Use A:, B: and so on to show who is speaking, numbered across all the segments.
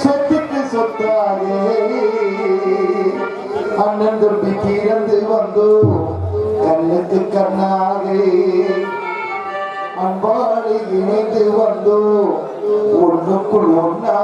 A: சொத்துக்கு சொத்தாரே அண்ணன் தம்பி தீரந்து வந்தோம் கண்ணுக்கு கண்ணாரே அன்பாடு இணைந்து வந்தோம் ஒன்றுக்குள் ஒன்னா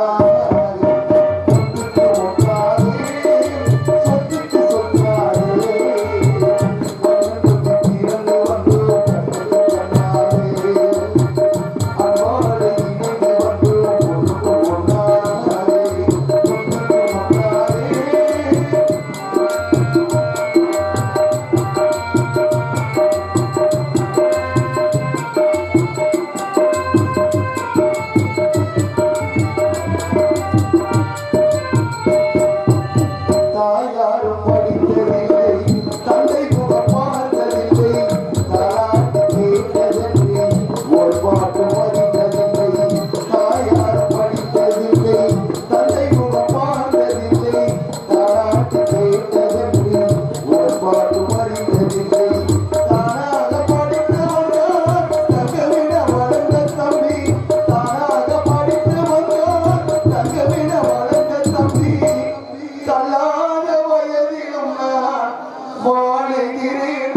A: Irei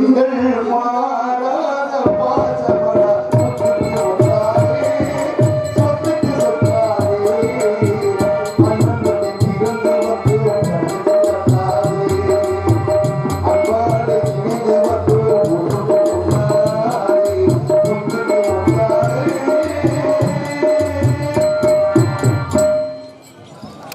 A: you